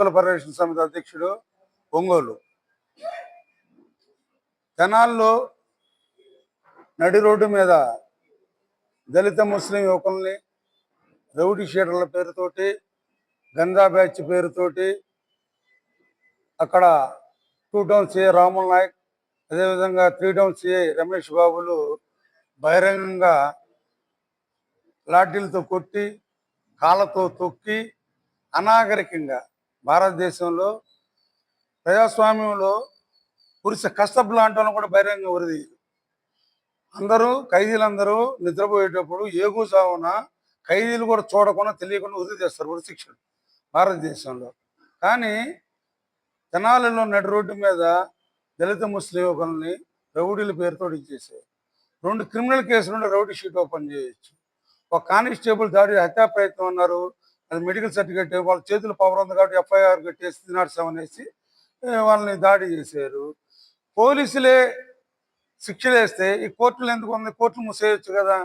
కుల పరిరక్షణ సమితి అధ్యక్షుడు ఒంగోలు. తెనాల్లో నడి రోడ్డు మీద దళిత ముస్లిం యువకుల్ని రౌడీ షీటర్ల పేరుతోటి గంజా బ్యాచ్ పేరుతోటి అక్కడ two town CI Ramul Nayak అదేవిధంగా త్రీ టౌన్ సిఐ రమేష్ బాబులు బహిరంగంగా లాఠీలతో కొట్టి కాళ్ళతో తొక్కి అనాగరికంగా భారతదేశంలో ప్రజాస్వామ్యంలో పురుష కష్టపు లాంటి వాళ్ళని కూడా బహిరంగ వరది. అందరూ ఖైదీలందరూ నిద్రపోయేటప్పుడు ఏగు సావున ఖైదీలు కూడా చూడకుండా తెలియకుండా వృద్ధి చేస్తారు ఉరి శిక్షలు భారతదేశంలో. కానీ తెనాలిలో నడి రోడ్డు మీద దళిత ముస్లిం యువకుల్ని రౌడీల పేరుతో ఇచ్చేసారు రెండు క్రిమినల్ కేసులు రౌడీ షీట్ ఓపెన్ చేయొచ్చు. ఒక కానిస్టేబుల్ దాడి హత్యా ప్రయత్నం అన్నారు అది మెడికల్ సర్టిఫికేట్ వాళ్ళ చేతులు పవర్ ఉంది కాబట్టి ఎఫ్ఐఆర్ కట్టేసి తినాడు సెవెన్ వేసి వాళ్ళని దాడి చేశారు. పోలీసులే శిక్షలు వేస్తే ఈ కోర్టులు ఎందుకు ఉంది? కోర్టులు మూసేయచ్చు కదా.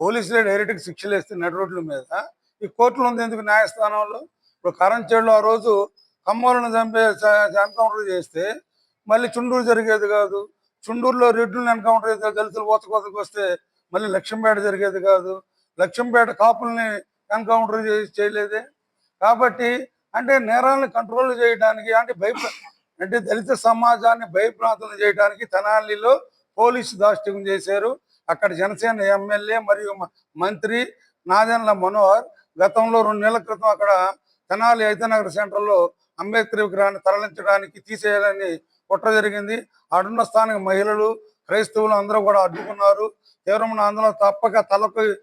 పోలీసులే డైరెక్ట్గా శిక్షలు వేస్తే నడి రోడ్ల మీద. ఈ కోర్టులు ఉంది ఎందుకు న్యాయస్థానంలో? ఇప్పుడు కరంచేడులో ఆ రోజు కమ్మోలను చంపే ఎన్కౌంటర్ చేస్తే మళ్ళీ చుండూరు జరిగేది కాదు. చుండూరులో రెడ్లను ఎన్కౌంటర్ చేస్తే దళితులు ఓతకోతకు వస్తే మళ్ళీ లక్ష్యంపేట జరిగేది కాదు. లక్ష్యంపేట కాపుల్ని ఎన్కౌంటర్ చేయలేదే. కాబట్టి అంటే నేరాలను కంట్రోల్ చేయడానికి అంటే భయ అంటే దళిత సమాజాన్ని భయప్రాంతం చేయడానికి తెనాలిలో పోలీసు దాష్టికం చేశారు. అక్కడ జనసేన ఎమ్మెల్యే మరియు మ- మంత్రి నాదెండ్ల మనోహర్ గతంలో రెండు నెలల క్రితం అక్కడ తెనాలి అయితనగర్ సెంటర్లో అంబేద్కర్ విగ్రహాన్ని తరలించడానికి తీసేయాలని కుట్ర జరిగింది. అడున్న స్థానిక మహిళలు క్రైస్తవులు అందరూ కూడా అడ్డుకున్నారు. తీవ్రమైన ఆందోళన తప్పక తలకు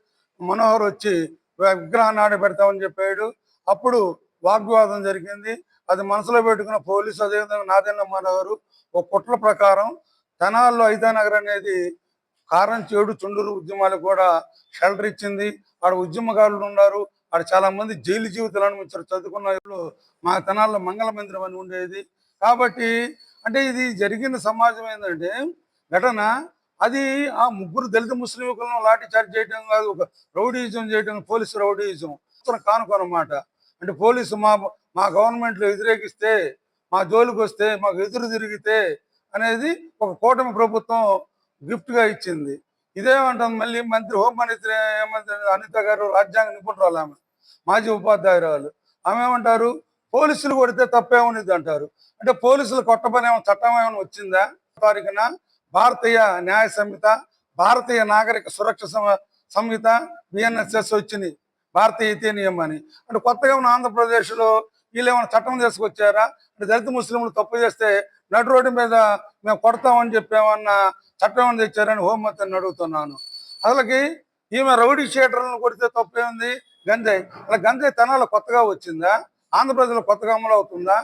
మనోహర్ వచ్చి విగ్రహాన్ని ఆడబెడతామని చెప్పాడు. అప్పుడు వాగ్వాదం జరిగింది. అది మనసులో పెట్టుకున్న పోలీసు అదేవిధంగా నాదెండ్ల గారు ఒక కుట్ల ప్రకారం తెనాల్లో ఐదానగర్ అనేది కారం చేడు చుండూరు ఉద్యమాలకు కూడా షెల్టర్ ఇచ్చింది. ఆడ ఉద్యమకారులు ఉన్నారు. ఆడ చాలా మంది జైలు జీవితాలు అనుభవించారు. చదువుకున్న మా తెనాల్లో మంగళ మందిరం అని ఉండేది. కాబట్టి అంటే ఇది జరిగిన సమాజం ఏంటంటే ఘటన అది ఆ ముగ్గురు దళిత ముస్లిం యువకులను లాఠీ చార్జ్ చేయడం కాదు ఒక రౌడీయిజం చేయడం పోలీసు రౌడీయిజం కానుకోనమాట. అంటే పోలీసు మా మా గవర్నమెంట్లో వ్యతిరేకిస్తే మా జోలికి వస్తే మాకు ఎదురు తిరిగితే అనేది ఒక కూటమి ప్రభుత్వం గిఫ్ట్గా గా ఇచ్చింది. ఇదేమంటుంది మళ్ళీ మంత్రి హోంమంత్రి ఏమంత్రి అనిత గారు రాజ్యాంగ నిపుణురాలు ఆమె మాజీ ఉపాధ్యాయురాలు. ఆమె ఏమంటారు? పోలీసులు కొడితే తప్పేమనిది అంటారు. అంటే పోలీసులు కొట్టపని ఏమైనా చట్టం ఏమైనా వచ్చిందా? తారీఖున భారతీయ న్యాయ సంహిత భారతీయ నాగరిక సురక్ష సంహిత బిఎన్ఎస్ఎస్ వచ్చింది. భారతీయ ఇతీ నియమం అని. అంటే కొత్తగా ఉన్న ఆంధ్రప్రదేశ్లో వీళ్ళు ఏమైనా చట్టం తీసుకొచ్చారా? అంటే దళిత ముస్లింలు తప్పు చేస్తే నడు రోడ్డు మీద మేము కొడతామని చెప్పేమన్నా చట్టం ఏమైనా తెచ్చారని హోంమంత్రిని అడుగుతున్నాను. అసలుకి ఈమె రౌడీ షీటర్లను కొడితే తప్పేముంది గంజాయి. అలా గంజాయి తనాలు కొత్తగా వచ్చిందా? ఆంధ్రప్రదేశ్లో కొత్తగా అమలు అవుతుందా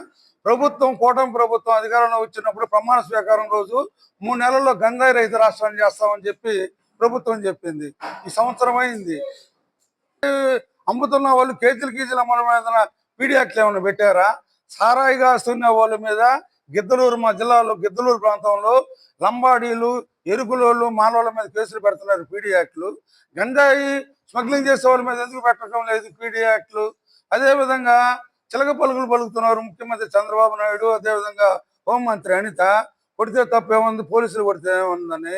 ప్రభుత్వం కూటమి ప్రభుత్వం అధికారంలో వచ్చినప్పుడు ప్రమాణ స్వీకారం రోజు మూడు నెలల్లో గంగాయి రైతు రాష్ట్రాన్ని చేస్తామని చెప్పి ప్రభుత్వం చెప్పింది. ఈ సంవత్సరం అయింది. అమ్ముతున్న వాళ్ళు కేజీలు కేజీలు అమ్మడం మీద పీడీ ఏమైనా పెట్టారా? సారాయిగా వస్తున్న వాళ్ళ మీద గిద్దలూరు మా జిల్లాలో గిద్దలూరు ప్రాంతంలో లంబాడీలు ఎరుకులోళ్ళు మానవుల మీద కేసులు పెడుతున్నారు పీడీ యాక్ట్లు. గంజాయి స్మగ్లింగ్ చేసే వాళ్ళ మీద ఎందుకు పెట్టడం లేదు పీడీ యాక్ట్లు? అదేవిధంగా చిలక పలుకులు పలుకుతున్నారు. ముఖ్యమంత్రి చంద్రబాబు నాయుడు అదేవిధంగా హోంమంత్రి అనిత కొడితే తప్పేముంది పోలీసులు కొడితే ఉందని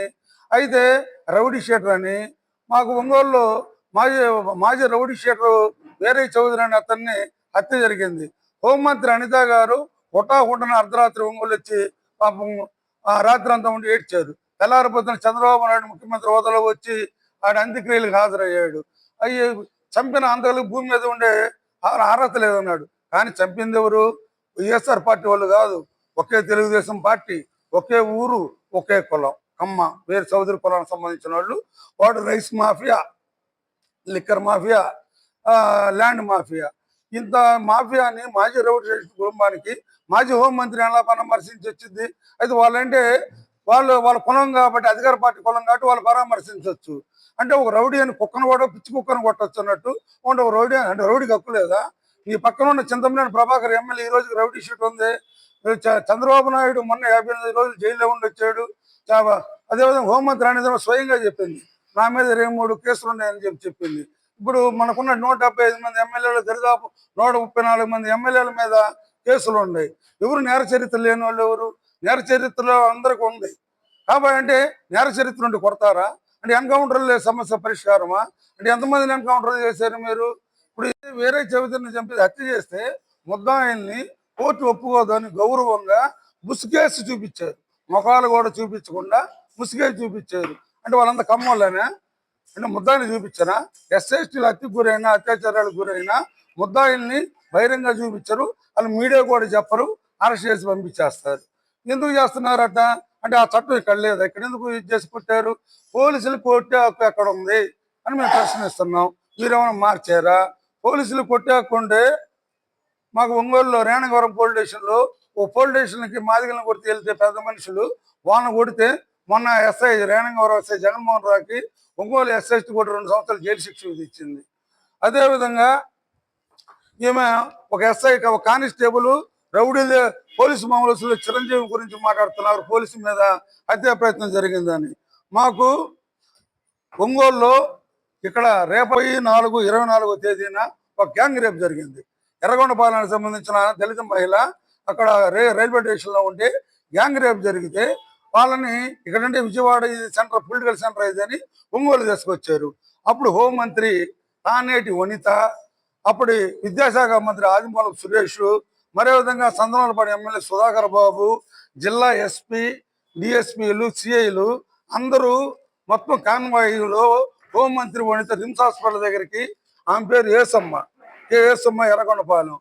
అయితే రౌడీ షీటర్ అని మాకు ఒంగోలులో మాజీ మాజీ రౌడీ షీటర్ వేరే చౌదరి అని అతన్ని హత్య జరిగింది. హోంమంత్రి అనిత గారు హుటాహుటన అర్ధరాత్రి ఒంగోలు వచ్చి పాపం ఆ రాత్రి అంతా ఉండి ఏడ్చారు. తెల్లారిపోతున్న చంద్రబాబు నాయుడు ముఖ్యమంత్రి హోదాలో వచ్చి ఆడ అంత్యక్రియలకు హాజరయ్యాడు. అయ్యి చంపిన అంతలకు భూమి మీద ఉండే ఆ- అర్హత లేదన్నాడు. కానీ చంపింది ఎవరు? వైఎస్ఆర్ పార్టీ వాళ్ళు కాదు. ఒకే తెలుగుదేశం పార్టీ ఒకే ఊరు ఒకే కులం. కమ్మ వేరు చౌదరి కులానికి సంబంధించిన వాళ్ళు. వాడు రైస్ మాఫియా లిక్కర్ మాఫియా ఆ, ల్యాండ్ మాఫియా. ఇంత మాఫియాని మాజీ రౌడీ కుటుంబానికి మాజీ హోంమంత్రి ఎలా పరామర్శించి వచ్చింది. అయితే వాళ్ళంటే వాళ్ళు వాళ్ళ కులం కాబట్టి అధికార పార్టీ కులం కాబట్టి వాళ్ళు పరామర్శించవచ్చు. అంటే ఒక రౌడీ అని కుక్కను కూడా పిచ్చి కుక్కను కొట్టచ్చు అన్నట్టు ఒక రౌడీ అంటే రౌడీకి హక్కు లేదా? ఈ పక్కన ఉన్న చింతమనేని ప్రభాకర్ ఎమ్మెల్యే ఈ రోజు రౌడీ షీట్ ఉంది. చ- చంద్రబాబు నాయుడు మొన్న యాభై ఎనిమిది రోజులు జైల్లో ఉండి వచ్చాడు. అదేవిధంగా హోంమంత్రి అనేది స్వయంగా చెప్పింది. నా మీద ఇరవై మూడు కేసులు ఉన్నాయని చెప్పి చెప్పింది. ఇప్పుడు మనకున్న నూట డెబ్బై ఐదు మంది ఎమ్మెల్యేలు దరిదాపు నూట ముప్పై నాలుగు మంది ఎమ్మెల్యేల మీద కేసులు ఉన్నాయి. ఎవరు నేర చరిత్ర లేని వాళ్ళు ఎవరు? నేర చరిత్రలో అందరికి ఉంది. కాబట్టి అంటే నేర చరిత్ర నుండి కొడతారా? అంటే ఎన్కౌంటర్లు సమస్య పరిష్కారమా? అంటే ఎంతమందిని ఎన్కౌంటర్ చేశారు మీరు? ఇప్పుడు వేరే చెవితని చంపి హత్య చేస్తే ముద్దాయిల్ని కోర్టు ఒప్పుకోదని గౌరవంగా ముసుగేసి చూపించారు. ముఖాలు కూడా చూపించకుండా ముసుగేసి చూపించారు. అంటే వాళ్ళంతా కమ్మోళ్ళనే? అంటే ముద్దాయిని చూపించరా? ఎస్ఎస్టీలు హత్యకు గురైనా అత్యాచారాలకు గురైనా ముద్దాయిల్ని బహిరంగ చూపించరు. వాళ్ళు మీడియా కూడా చెప్పరు. అరెస్ట్ చేసి పంపించేస్తారు. ఎందుకు చేస్తున్నారట? అంటే ఆ చట్టం ఇక్కడ లేదు? ఇక్కడ ఎందుకు ఇది చేసి కొట్టారు? పోలీసులు కోర్టు ఎక్కడ ఉంది? అని మేము ప్రశ్నిస్తున్నాం. మీరేమైనా మార్చారా? పోలీసులు కొట్టే మాకు ఒంగోలులో రేణగవరం పోలీస్ స్టేషన్లో ఓ పోలీస్ స్టేషన్కి మాదిగలను కొడితే వెళ్తే పెద్ద మనుషులు వాళ్ళని కొడితే మొన్న ఎస్ఐ రేణగవరం ఎస్ఐ జగన్మోహన్ రావుకి ఒంగోలు ఎస్ఐకి కూడా రెండు సంవత్సరాలు జైలు శిక్ష విధించింది. అదేవిధంగా ఈమె ఒక ఎస్ఐ ఒక కానిస్టేబుల్ రౌడీలు పోలీసు మామూలు చిరంజీవి గురించి మాట్లాడుతున్నారు పోలీసు మీద హత్యా ప్రయత్నం జరిగిందని. మాకు ఒంగోలులో ఇక్కడ రేపై నాలుగు ఇరవై నాలుగో తేదీన ఒక గ్యాంగ్ రేప్ జరిగింది. ఎర్రగొండపాలెనికి సంబంధించిన దళిత మహిళ అక్కడ రే రైల్వే స్టేషన్లో ఉంటే గ్యాంగ్ రేప్ జరిగితే వాళ్ళని ఇక్కడ నుండి విజయవాడ ఇది సెంటర్ పొలిటికల్ సెంటర్ ఇది అని ఒంగోలు తీసుకొచ్చారు. అప్పుడు హోంమంత్రి తానేటి వనిత అప్పటి విద్యాశాఖ మంత్రి ఆదిమూలపు సురేష్ మరే విధంగా సందనలపాటి ఎమ్మెల్యే సుధాకర్ బాబు జిల్లా ఎస్పీ డిఎస్పీలు సిఐలు అందరూ మొత్తం కాన్వాయిలో హోంమంత్రి వనిత రిమ్స్ హాస్పిటల్ దగ్గరికి ఆమె పేరు ఏసమ్మ. కే ఏసమ్మ ఎర్రగొండపాలెం.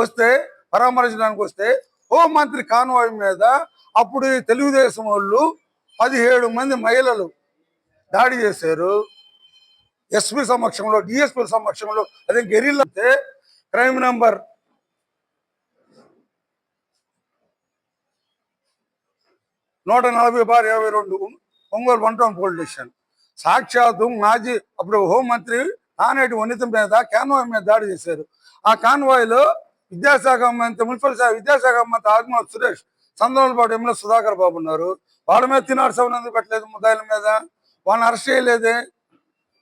వస్తే పరామర్శించడానికి వస్తే హోంమంత్రి కాన్వాయ్ మీద అప్పుడు తెలుగుదేశం వాళ్ళు పదిహేడు మంది మహిళలు దాడి చేశారు. ఎస్పీ సమక్షంలో డిఎస్పీ సమక్షంలో అదే గెరిల్ అయితే క్రైమ్ నంబర్ నూట నలభై బార్ ఇరవై రెండు Ongole one town police station. సాక్షాత్తు మాజీ అప్పుడు హోంమంత్రి నానేటి ఉన్నత మీద కాన్వాయ్ మీద దాడి చేశారు. ఆ కాన్వాయ్లో విద్యాశాఖ మంత్రి మున్సిపల్ శాఖ విద్యాశాఖ మంత్రి ఆత్మ సురేష్ చంద్రబాబు ఎమ్మెల్యే సుధాకర్ బాబు ఉన్నారు. వాళ్ళ మీద తినాడు సెవెన్ పెట్టలేదు ముద్దాయిల మీద? వాళ్ళని అరెస్ట్ చేయలేదే?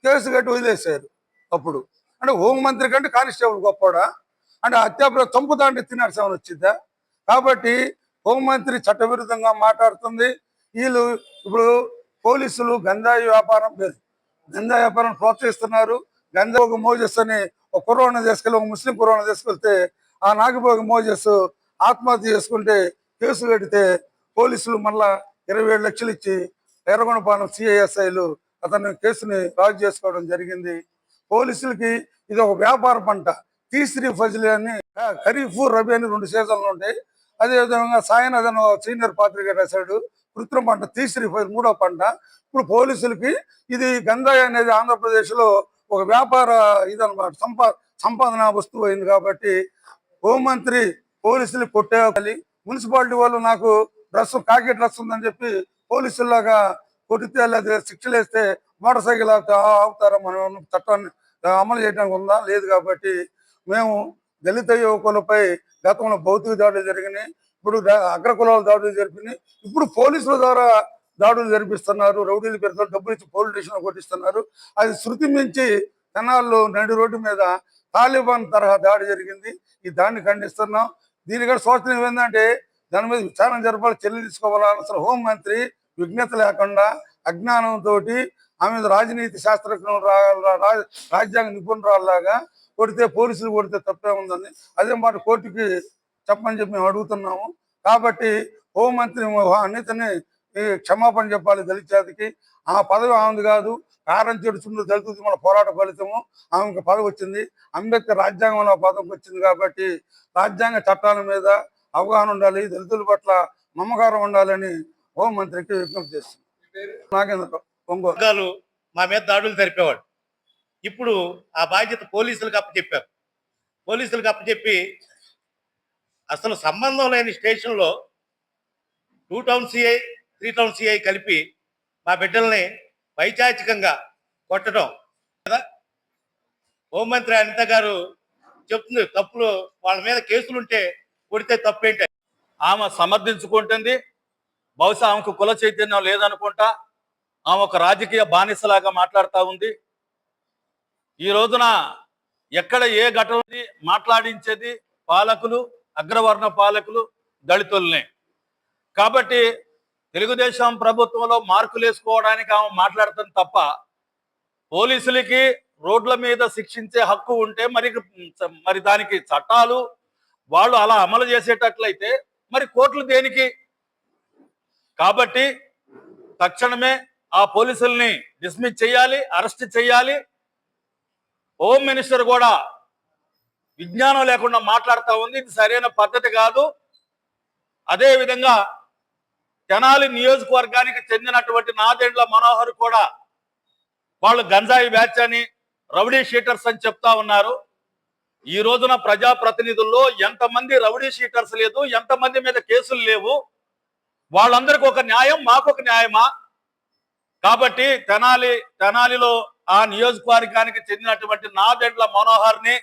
కేసు కట్టి వదిలేశారు అప్పుడు. అంటే హోంమంత్రి కంటే కానిస్టేబుల్ గొప్పడా అంటే హత్యాప్ర చంపుతా అంటే తినాడు సెవెన్ వచ్చిందా కాబట్టి హోంమంత్రి చట్టవిరుద్ధంగా మాట్లాడుతుంది. వీళ్ళు ఇప్పుడు పోలీసులు గంజాయి వ్యాపారం గంజాయి వ్యాపారం ప్రోత్సహిస్తున్నారు. గంజా మోజస్ మోజెస్ అని ఒక కురవణ తీసుకెళ్ళి ఒక ముస్లిం కురవణ తీసుకెళ్తే ఆ నాగపోగ మోజెస్ ఆత్మహత్య చేసుకుంటే కేసు పెడితే పోలీసులు మళ్ళా ఇరవై ఏడు లక్షలు ఇచ్చి ఎర్రగొండపాలెం సిఐఎస్ఐలు అతని కేసుని రాజు చేసుకోవడం జరిగింది. పోలీసులకి ఇది ఒక వ్యాపార పంట. తీసిరి ఫజిలి అని ఖరీఫ్ రబీ అని రెండు సీజన్లు ఉంటాయి. అదేవిధంగా సాయన్ అదను సీనియర్ పాత్రిక రాశాడు. కృత్రిమ పంట తీసిరి మూడో పంట. ఇప్పుడు పోలీసులకి ఇది గంజాయి అనేది ఆంధ్రప్రదేశ్లో ఒక వ్యాపార ఇదనమాట సంపా సంపాదన వస్తువు అయింది కాబట్టి హోంమంత్రి పోలీసులు కొట్టేయాలి. మున్సిపాలిటీ వాళ్ళు నాకు డ్రస్ కాకి డ్రస్ ఉందని చెప్పి పోలీసుల్లాగా కొట్టితే లేదా శిక్షలు వేస్తే మోటార్ సైకిల్ ఆపుతారా మనం? చట్టాన్ని అమలు చేయడానికి ఉందా? లేదు కాబట్టి మేము దళిత యువకులపై గతంలో భౌతిక దాడులు జరిగినాయి. ఇప్పుడు అగ్ర కులాల దాడులు జరిపినాయి. ఇప్పుడు పోలీసుల ద్వారా దాడులు జరిపిస్తున్నారు. రౌడీల పేరుతో డబ్బులు ఇచ్చి పోలీస్ స్టేషన్ కొట్టిస్తున్నారు. అది శృతి మించి తెనాల్లో నడి రోడ్డు మీద తాలిబాన్ తరహా దాడి జరిగింది. ఈ దాన్ని ఖండిస్తున్నాం. దీనికంటే శోచనీయం ఏంటంటే దాని మీద విచారణ జరపాలి చర్యలు తీసుకోవాలా అసలు హోంమంత్రి విజ్ఞత లేకుండా అజ్ఞానంతో ఆమె రాజనీతి శాస్త్రజ్ఞులు రా- రాజ్యాంగ నిపుణురాల్లాగా కొడితే పోలీసులు కొడితే తప్పే ఉందని అదే మాట కోర్టుకి చెప్పని చెప్పి మేము అడుగుతున్నాము. కాబట్టి హోంమంత్రి అన్నిటిని క్షమాపణ చెప్పాలి దళిత జాతికి. ఆ పదవి ఆమెది కాదు. కారం చెడుచుండు దళిత మన పోరాట ఫలితము. ఆమెకు పదవి వచ్చింది. అంబేద్కర్ రాజ్యాంగంలో పదవికి వచ్చింది కాబట్టి రాజ్యాంగ చట్టాల మీద అవగాహన ఉండాలి. దళితుల పట్ల మమకారం ఉండాలని హోంమంత్రికి విజ్ఞప్తి చేస్తుంది నాగేంద్ర ఒంగోలు. మా మీద దాడులు జరిపేవాడు ఇప్పుడు ఆ బాధ్యత పోలీసులకు అప్పచెప్పారు. పోలీసులకు అప్పచెప్పి అసలు సంబంధం లేని స్టేషన్లో two town CI three town CI కలిపి మా బిడ్డల్ని వైచాచికంగా కొట్టడం. కదా? హోంమంత్రి అనిత గారు చెప్తుంది తప్పులు వాళ్ళ మీద కేసులుంటే కొడితే తప్పేంటి? ఆమె సమర్థించుకుంటుంది బహుశా ఆమెకు కుల చైతన్యం లేదనుకుంటా ఆమె ఒక రాజకీయ బానిసలాగా మాట్లాడుతూ ఉంది. ఈ రోజున ఎక్కడ ఏ ఘటన మాట్లాడించేది పాలకులు అగ్రవర్ణ పాలకులు దళితుల్ని. కాబట్టి తెలుగుదేశం ప్రభుత్వంలో మార్కులు వేసుకోవడానికి ఆమె మాట్లాడతాం తప్ప పోలీసులకి రోడ్ల మీద శిక్షించే హక్కు ఉంటే మరి మరి దానికి చట్టాలు వాళ్ళు అలా అమలు చేసేటట్లయితే మరి కోర్టులు దేనికి? కాబట్టి తక్షణమే ఆ పోలీసుల్ని డిస్మిస్ చేయాలి అరెస్ట్ చేయాలి. హోమ్ మినిస్టర్ కూడా విజ్ఞానం లేకుండా మాట్లాడుతూ ఉంది. ఇది సరైన పద్ధతి కాదు. అదే విధంగా తెనాలి నియోజకవర్గానికి చెందినటువంటి నాదెండ్ల మనోహర్ కూడా వాళ్ళు గంజాయి బ్యాచ్ అని రౌడీ షీటర్స్ అని చెప్తా ఉన్నారు. ఈ రోజున ప్రజాప్రతినిధుల్లో ఎంతమంది రౌడీ షీటర్స్ లేదు ఎంతమంది మీద కేసులు లేవు. వాళ్ళందరికీ ఒక న్యాయం మాకు ఒక న్యాయమా? కాబట్టి తెనాలి తెనాలిలో ఆ నియోజకవర్గానికి చెందినటువంటి నాదెండ్ల మనోహర్ని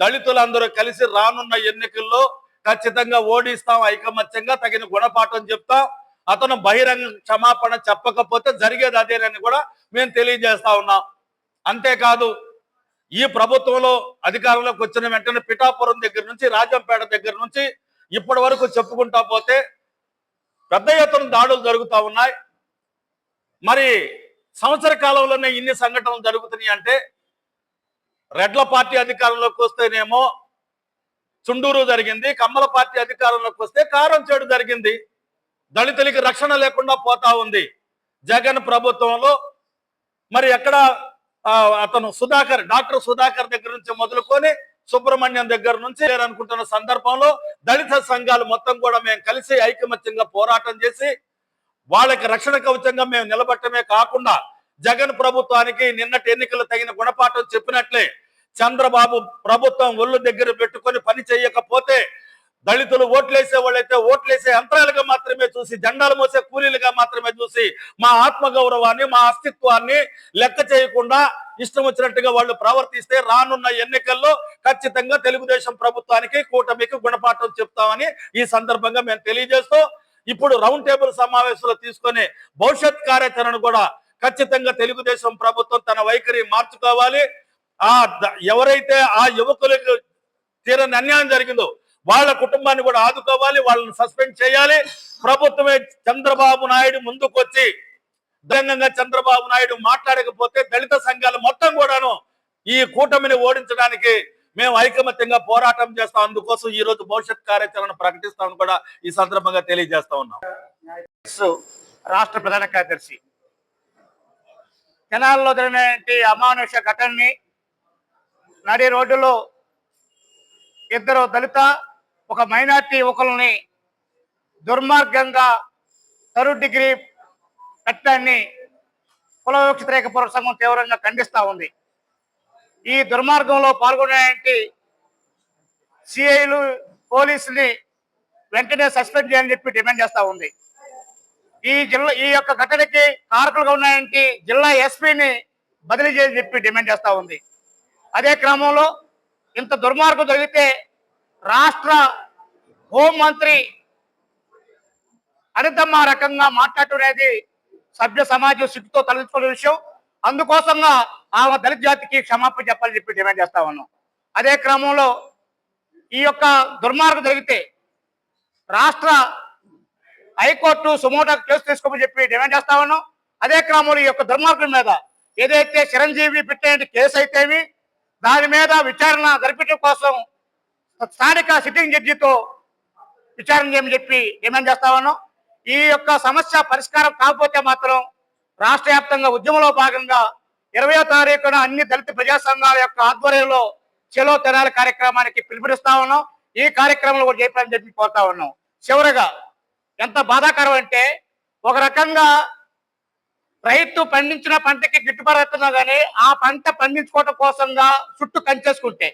దళితులందరూ కలిసి రానున్న ఎన్నికల్లో ఖచ్చితంగా ఓడిస్తాం ఐకమత్యంగా తగిన గుణపాఠం చెప్తాం. అతను బహిరంగ క్షమాపణ చెప్పకపోతే జరిగేది అదేనని కూడా మేము తెలియజేస్తా ఉన్నాం. అంతేకాదు ఈ ప్రభుత్వంలో అధికారంలోకి వచ్చిన వెంటనే పిఠాపురం దగ్గర నుంచి రాజంపేట దగ్గర నుంచి ఇప్పటి వరకు చెప్పుకుంటా పోతే పెద్ద ఎత్తున దాడులు జరుగుతూ ఉన్నాయి. మరి సంవత్సర కాలంలోనే ఇన్ని సంఘటనలు జరుగుతున్నాయి అంటే రెడ్ల పార్టీ అధికారంలోకి వస్తేనేమో చుండూరు జరిగింది కమ్మల పార్టీ అధికారంలోకి వస్తే కారం చేడు జరిగింది. దళితులకి రక్షణ లేకుండా పోతా ఉంది. జగన్ ప్రభుత్వంలో మరి ఎక్కడ అతను సుధాకర్ డాక్టర్ సుధాకర్ దగ్గర నుంచి మొదలుకొని సుబ్రహ్మణ్యం దగ్గర నుంచి అనుకుంటున్న సందర్భంలో దళిత సంఘాలు మొత్తం కూడా మేము కలిసి ఐకమత్యంగా పోరాటం చేసి వాళ్ళకి రక్షణ కవచంగా మేము నిలబట్టమే కాకుండా జగన్ ప్రభుత్వానికి నిన్నటి ఎన్నికలు తగిన గుణపాఠం చెప్పినట్లే చంద్రబాబు ప్రభుత్వం ఒళ్ళు దగ్గర పెట్టుకొని పని చేయకపోతే దళితులు ఓట్లేసే వాళ్ళైతే ఓట్లేసే యంత్రాలుగా మాత్రమే చూసి జెండాలు మోసే కూలీలుగా మాత్రమే చూసి మా ఆత్మగౌరవాన్ని మా అస్తిత్వాన్ని లెక్క చేయకుండా ఇష్టం వచ్చినట్టుగా వాళ్ళు ప్రవర్తిస్తే రానున్న ఎన్నికల్లో ఖచ్చితంగా తెలుగుదేశం ప్రభుత్వానికి కూటమికి గుణపాఠం చెప్తామని ఈ సందర్భంగా మేము తెలియజేస్తూ ఇప్పుడు రౌండ్ టేబుల్ సమావేశంలో తీసుకొని భవిష్యత్ కార్యాచరణ కూడా ఖచ్చితంగా తెలుగుదేశం ప్రభుత్వం తన వైఖరి మార్చుకోవాలి. ఆ ఎవరైతే ఆ యువకులకు తీరని అన్యాయం జరిగిందో వాళ్ళ కుటుంబాన్ని కూడా ఆదుకోవాలి వాళ్ళని సస్పెండ్ చేయాలి. ప్రభుత్వమే చంద్రబాబు నాయుడు ముందుకొచ్చి ధైర్యంగా చంద్రబాబు నాయుడు మాట్లాడకపోతే దళిత సంఘాలు మొత్తం కూడాను ఈ కూటమిని ఓడించడానికి మేము ఐకమత్యంగా పోరాటం చేస్తాం. అందుకోసం ఈ రోజు భవిష్యత్ కార్యాచరణ ప్రకటిస్తామని కూడా ఈ సందర్భంగా తెలియజేస్తా ఉన్నాం. రాష్ట్ర ప్రధాన కార్యదర్శి తెనాల్లో జరిగినటువంటి అమానుష ఘటనని నడి రోడ్డులో ఇద్దరు దళిత ఒక మైనార్టీ యువకుల్ని దుర్మార్గంగా థర్డ్ డిగ్రీ చట్టాన్ని కుల వివక్ష వ్యతిరేక సంఘం తీవ్రంగా ఖండిస్తూ ఉంది. ఈ దుర్మార్గంలో పాల్గొనేటువంటి సిఐలు పోలీసుని వెంటనే సస్పెండ్ చేయాలని చెప్పి డిమాండ్ చేస్తూ ఉంది. ఈ జిల్లా ఈ యొక్క ఘటనకి కారకులుగా ఉన్నాయంటే జిల్లా ఎస్పీని బదిలీ చేయని చెప్పి డిమాండ్ చేస్తూ ఉంది. అదే క్రమంలో ఇంత దుర్మార్గం జరిగితే రాష్ట్ర హోంమంత్రి అనితమ్మ రకంగా మాట్లాడటం సభ్య సమాజం సిగ్గుతో తలెత్తుకునే విషయం. అందుకోసంగా ఆమె దళిత జాతికి క్షమాపణ చెప్పాలని చెప్పి డిమాండ్ చేస్తా ఉన్నాం. అదే క్రమంలో ఈ యొక్క దుర్మార్గం జరిగితే రాష్ట్ర హైకోర్టు సుమోటా కేసు తీసుకోమని చెప్పి డిమాండ్ చేస్తా ఉన్నాం. అదే క్రమంలో ఈ యొక్క దుర్మార్గం మీద ఏదైతే చిరంజీవి పెట్టే కేసు అయితేమి దాని మీద విచారణ జరిపించడం కోసం స్థానిక సిట్టింగ్ జడ్జితో విచారణ చేయమని చెప్పి డిమాండ్ చేస్తా ఉన్నాం. ఈ యొక్క సమస్య పరిష్కారం కాకపోతే మాత్రం రాష్ట్ర వ్యాప్తంగా ఉద్యమంలో భాగంగా ఇరవయో తారీఖున అన్ని దళిత ప్రజా సంఘాల యొక్క ఆధ్వర్యంలో చెలో తెనాలి కార్యక్రమానికి పిలుపునిస్తా ఉన్నాం. ఈ కార్యక్రమంలో కూడా చేయాలని చెప్పి కోరుతా ఉన్నాం. చివరగా ఎంత బాధాకరం అంటే ఒక రకంగా రైతు పండించిన పంటకి గిట్టుబాటు అవుతున్నా కానీ ఆ పంట పండించుకోవటం కోసంగా చుట్టూ కంచేసుకుంటే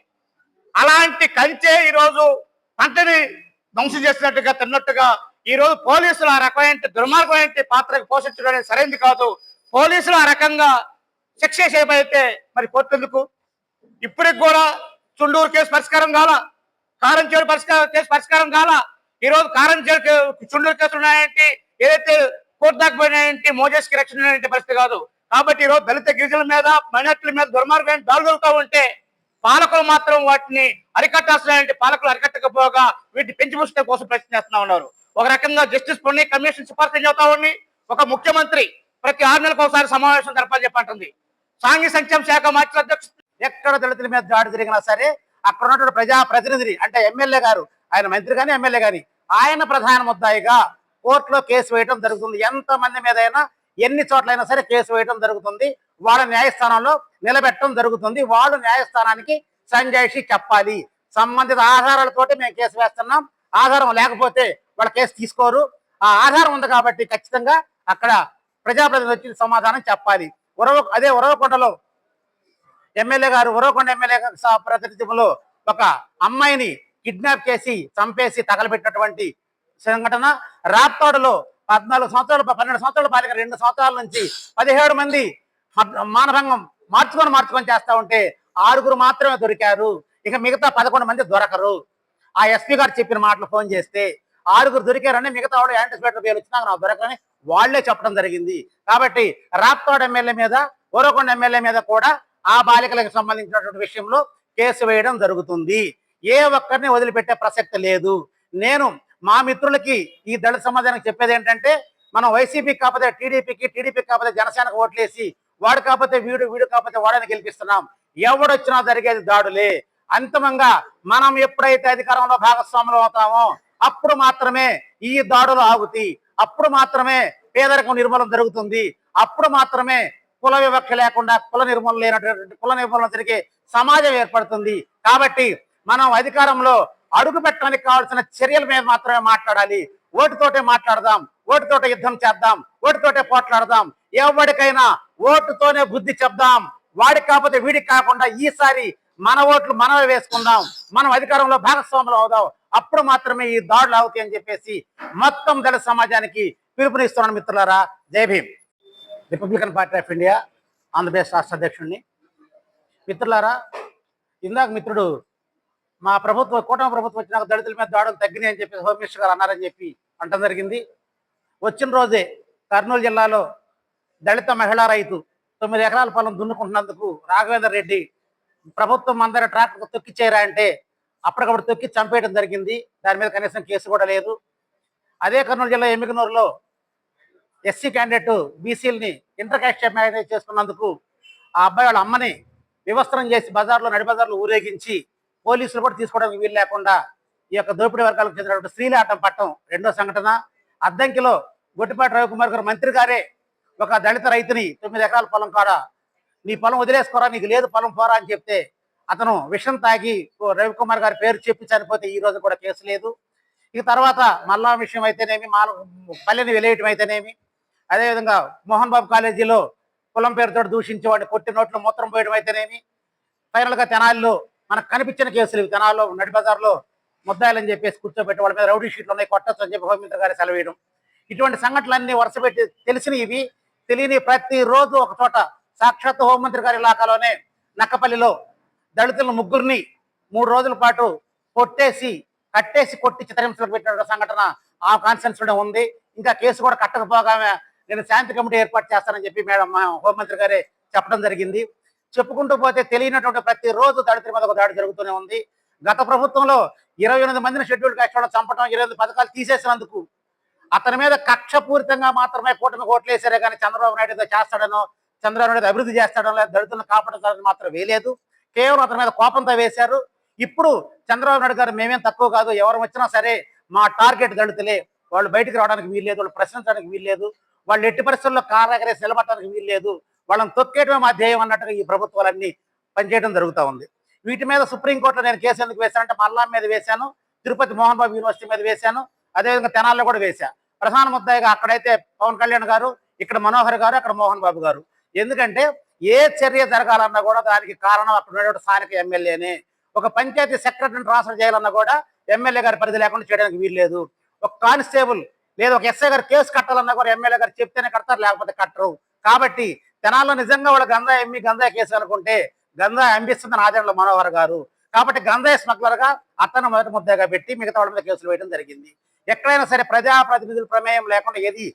అలాంటి కంచే ఈరోజు పంటని ధ్వంసం చేసినట్టుగా తిన్నట్టుగా ఈ రోజు పోలీసులు ఆ రకమైన దుర్మార్గమైన పాత్ర పోషించడం అనేది సరైనది కాదు. పోలీసులు ఆ రకంగా శిక్ష చేయబడితే మరి కోర్టు ఎందుకు? ఇప్పటికి కూడా చుండూరు కేసు పరిష్కారం కాల కారంచేడు పరిష్కారం కేసు పరిష్కారం కాల. ఈ రోజు కారంచేడు కే- చుండూరు కేసులు ఉన్నాయంటే ఏదైతే కోర్టు దాకా పోయినాయంటే రక్షణ పరిస్థితి కాదు. కాబట్టి ఈరోజు దళిత గిరిజనుల మీద మైనార్టీల మీద దుర్మార్గమైన దాడులు ఉంటే పాలకులు మాత్రం వాటిని అరికట్టాల్సిన పాలకులు అరికట్టకపోగా వీటిని పెంచిపుచ్చడం కోసం ప్రయత్నిస్తున్నా ఉన్నారు. ఒక రకంగా జస్టిస్ పొన్ని కమిషన్ సిఫార్సు చెబుతా ఉండి ఒక ముఖ్యమంత్రి ప్రతి ఆరు నెలలకు ఒకసారి సమావేశం జరపాలని చెప్పంటుంది సాంఘిక సంక్షేమ శాఖ మార్చి అధ్యక్షుడు ఎక్కడ దళితుల మీద దాడి జరిగినా సరే అక్కడ ఉన్నటువంటి ప్రజా ప్రతినిధి అంటే ఎమ్మెల్యే గారు ఆయన మంత్రి కానీ ఎమ్మెల్యే కానీ ఆయన ప్రధాన ముద్దాయిగా కోర్టులో కేసు వేయడం జరుగుతుంది. ఎంత మంది మీద అయినా ఎన్ని చోట్లైనా సరే కేసు వేయడం జరుగుతుంది. వాళ్ళ న్యాయస్థానంలో నిలబెట్టడం జరుగుతుంది. వాళ్ళు న్యాయస్థానానికి సంజాయిషి చెప్పాలి. సంబంధిత ఆధారాలతోటి మేము కేసు వేస్తున్నాం. ఆధారం లేకపోతే వాళ్ళ కేసు తీసుకోరు. ఆ ఆధారం ఉంది కాబట్టి ఖచ్చితంగా అక్కడ ప్రజాప్రతినిధి వచ్చి సమాధానం చెప్పాలి. ఉరవ అదే ఉరవకొండలో ఎమ్మెల్యే గారు ఉరవకొండ ఎమ్మెల్యే ప్రతినిధిలో ఒక అమ్మాయిని కిడ్నాప్ చేసి చంపేసి తగలబెట్టినటువంటి సంఘటన రాప్తాడులో పద్నాలుగు సంవత్సరాలు పన్నెండు సంవత్సరాల పాలిక రెండు సంవత్సరాల నుంచి పదిహేడు మంది మానభంగం మార్చుకొని మార్చుకొని చేస్తా ఉంటే ఆరుగురు మాత్రమే దొరికారు. ఇక మిగతా పదకొండు మంది దొరకరు. ఆ ఎస్పీ గారు చెప్పిన మాటలు ఫోన్ చేస్తే ఆరుగురు దొరికారని మిగతా వాళ్ళు యాంటిసిపేటర్ పేరు వచ్చినాక నాకు దొరకని వాళ్ళే చెప్పడం జరిగింది. కాబట్టి రాప్తాడు ఎమ్మెల్యే మీద ఓరకొండ ఎమ్మెల్యే మీద కూడా ఆ బాలికలకు సంబంధించినటువంటి విషయంలో కేసు వేయడం జరుగుతుంది. ఏ ఒక్కరిని వదిలిపెట్టే ప్రసక్తి లేదు. నేను మా మిత్రులకి ఈ దళిత సమాజానికి చెప్పేది ఏంటంటే మనం వైసీపీ కాకపోతే టీడీపీకి టీడీపీ కాకపోతే జనసేనకు ఓట్లేసి వాడు కాకపోతే వీడు వీడు కాకపోతే వాడని గెలిపిస్తున్నాం. ఎవడొచ్చినా జరిగేది దాడులే. అంతిమంగా మనం ఎప్పుడైతే అధికారంలో భాగస్వాములు అవుతామో అప్పుడు మాత్రమే ఈ దాడులు ఆగుతాయి. అప్పుడు మాత్రమే పేదరికం నిర్మూలన జరుగుతుంది. అప్పుడు మాత్రమే కుల వివక్ష లేకుండా కుల నిర్మూలన లేనటువంటి కుల నిర్మూలన జరిగే సమాజం ఏర్పడుతుంది. కాబట్టి మనం అధికారంలో అడుగు పెట్టడానికి కావాల్సిన చర్యల మీద మాత్రమే మాట్లాడాలి. ఓటుతోటే మాట్లాడదాం. ఓటుతోటే యుద్ధం చేద్దాం. ఓటుతోటే పోట్లాడదాం. ఎవరికైనా ఓటుతోనే బుద్ధి చెప్దాం. వాడికి కాకపోతే వీడికి కాకుండా ఈసారి మన ఓట్లు మనమే వేసుకుందాం. మనం అధికారంలో భాగస్వాములు అవుదాం. అప్పుడు మాత్రమే ఈ దాడులు అవుతాయి అని చెప్పేసి మొత్తం దళిత సమాజానికి పిలుపునిస్తున్నాను మిత్రులారా. జై Bhim. Republican party of India Andhra Pradesh రాష్ట్ర అధ్యక్షుడిని. మిత్రులారా ఇందాక మిత్రుడు మా ప్రభుత్వం కూటమి ప్రభుత్వం వచ్చినాక దళితుల మీద దాడులు తగ్గినాయి అని చెప్పి హోమ్ మినిస్టర్ గారు అన్నారని చెప్పి అంటం జరిగింది. వచ్చిన రోజే కర్నూలు జిల్లాలో దళిత మహిళా రైతు తొమ్మిది ఎకరాల పొలం దున్నుకుంటున్నందుకు రాఘవేందర్ రెడ్డి ప్రభుత్వం అందరి ట్రాక్టర్ తొక్కి అంటే అప్పటికప్పుడు తొక్కి చంపేయడం జరిగింది. దాని మీద కనీసం కేసు కూడా లేదు. అదే కర్నూలు జిల్లా ఎమ్మికనూరులో ఎస్సీ క్యాండిడేట్ బీసీలని ఇంటర్ క్యాస్ట్ మ్యారేజ్ చేసుకున్నందుకు ఆ అబ్బాయి వాళ్ళ అమ్మని వివస్త్రం చేసి బజార్లో నడి బజార్లో ఊరేగించి పోలీసులు కూడా తీసుకోవడానికి వీలు లేకుండా ఈ యొక్క దోపిడీ వర్గాలకు చెందినటువంటి శ్రీలాటం పట్టం రెండో సంఘటన. అద్దంకిలో గొట్టిపాటి రవికుమార్ గారు మంత్రి గారే ఒక దళిత రైతుని తొమ్మిది ఎకరాల పొలం కాడ నీ పొలం వదిలేసుకోరా నీకు లేదు పొలం పోరా అని చెప్తే అతను విషం తాగి రవికుమార్ గారి పేరు చెప్పి చనిపోతే ఈ రోజు కూడా కేసు లేదు. ఇక తర్వాత మల్లా విషయం అయితేనేమి మాల పల్లెని వెలేయటం అయితేనేమి అదేవిధంగా మోహన్ బాబు కాలేజీలో కులం పేరుతో దూషించేవాడిని కొట్టి నోట్లు మూత్రం పోయడం అయితేనేమి ఫైనల్గా తెనాలిలో మనకు కనిపించిన కేసులు ఇవి. తెనాల్లో నడి బజార్లో ముద్దాయిలని చెప్పేసి కూర్చోబెట్టి వాళ్ళ మీద రౌడీ షీట్లు ఉన్నాయి కొట్టచ్చు అని చెప్పి హోంమంత్రి గారి సెలవేయడం ఇటువంటి సంఘటనలన్నీ వరుసపెట్టి తెలిసిన ఇవి తెలియని ప్రతిరోజు ఒక చోట సాక్షాత్ హోంమంత్రి గారి ఇలాకాలోనే నక్కపల్లిలో దళితుల ముగ్గురిని మూడు రోజుల పాటు కొట్టేసి కట్టేసి కొట్టి చిత్రహింసలకు పెట్టిన సంఘటన ఆ కాన్ఫరెన్స్ ఉంది. ఇంకా కేసు కూడా కట్టకపోగానే నేను శాంతి కమిటీ ఏర్పాటు చేస్తానని చెప్పి మేడం మా హోంమంత్రి గారే చెప్పడం జరిగింది. చెప్పుకుంటూ పోతే తెలియనటువంటి ప్రతి రోజు దళితుల మీద ఒక దాడి జరుగుతూనే ఉంది. గత ప్రభుత్వంలో ఇరవై ఎనిమిది మందిని షెడ్యూల్ కాస్ట్ వాళ్ళని చంపడం ఇరవై ఎనిమిది పథకాలు తీసేసినందుకు అతని మీద కక్షపూరితంగా మాత్రమే కూటమి ఓట్లేసారే కానీ చంద్రబాబు నాయుడు ఏదో చేస్తాడనో చంద్రబాబు నాయుడు అభివృద్ధి చేస్తాడో లేదా దళితులను కాపాడతాడని మాత్రం వేయలేదు. కేవలం అతని మీద కోపంతో వేశారు. ఇప్పుడు చంద్రబాబు నాయుడు గారు మేమేం తక్కువ కాదు ఎవరు వచ్చినా సరే మా టార్గెట్ దళితులే. వాళ్ళు బయటకు రావడానికి వీల్లేదు వాళ్ళు ప్రశ్నించడానికి వీల్లేదు వాళ్ళు ఎట్టి పరిస్థితుల్లో కారాగరేసి నిలబడటానికి వీల్లేదు. వాళ్ళని తొక్కేయటమే మా ధ్యేయం అన్నట్టుగా ఈ ప్రభుత్వాలన్నీ పనిచేయడం జరుగుతూ ఉంది. వీటి మీద సుప్రీంకోర్టులో నేను కేసు ఎందుకు వేశానంటే మల్లా మీద వేశాను తిరుపతి మోహన్ బాబు యూనివర్సిటీ మీద వేశాను అదేవిధంగా తెనాల్లో కూడా వేశా. ప్రధాన ముద్దాయిగా అక్కడైతే పవన్ కళ్యాణ్ గారు ఇక్కడ మనోహర్ గారు అక్కడ మోహన్ బాబు గారు. ఎందుకంటే ఏ చర్య జరగాలన్నా కూడా దానికి కారణం అక్కడ ఉండేటువంటి స్థానిక ఎమ్మెల్యేనే. ఒక పంచాయతీ సెక్రటరీని ట్రాన్స్ఫర్ చేయాలన్నా కూడా ఎమ్మెల్యే గారి పరిధి లేకుండా చేయడానికి వీల్లేదు. ఒక కానిస్టేబుల్ లేదా ఒక ఎస్ఐ గారు కేసు కట్టాలన్నా కూడా ఎమ్మెల్యే గారు చెప్తేనే కడతారు లేకపోతే కట్టరు. కాబట్టి తెనాల్లో నిజంగా వాళ్ళు గంధ ఎమ్మి గంధా కేసు అనుకుంటే గంధా అంబిస్తుంది నాదెండ్ల మనోహర్ గారు. కాబట్టి గంజాయి స్మగ్లర్గా అతను మొదటి ముద్దగా పెట్టి మిగతా వాళ్ళ మీద కేసులు వేయడం జరిగింది. ఎక్కడైనా సరే ప్రజాప్రతినిధుల ప్రమేయం లేకుండా ఏది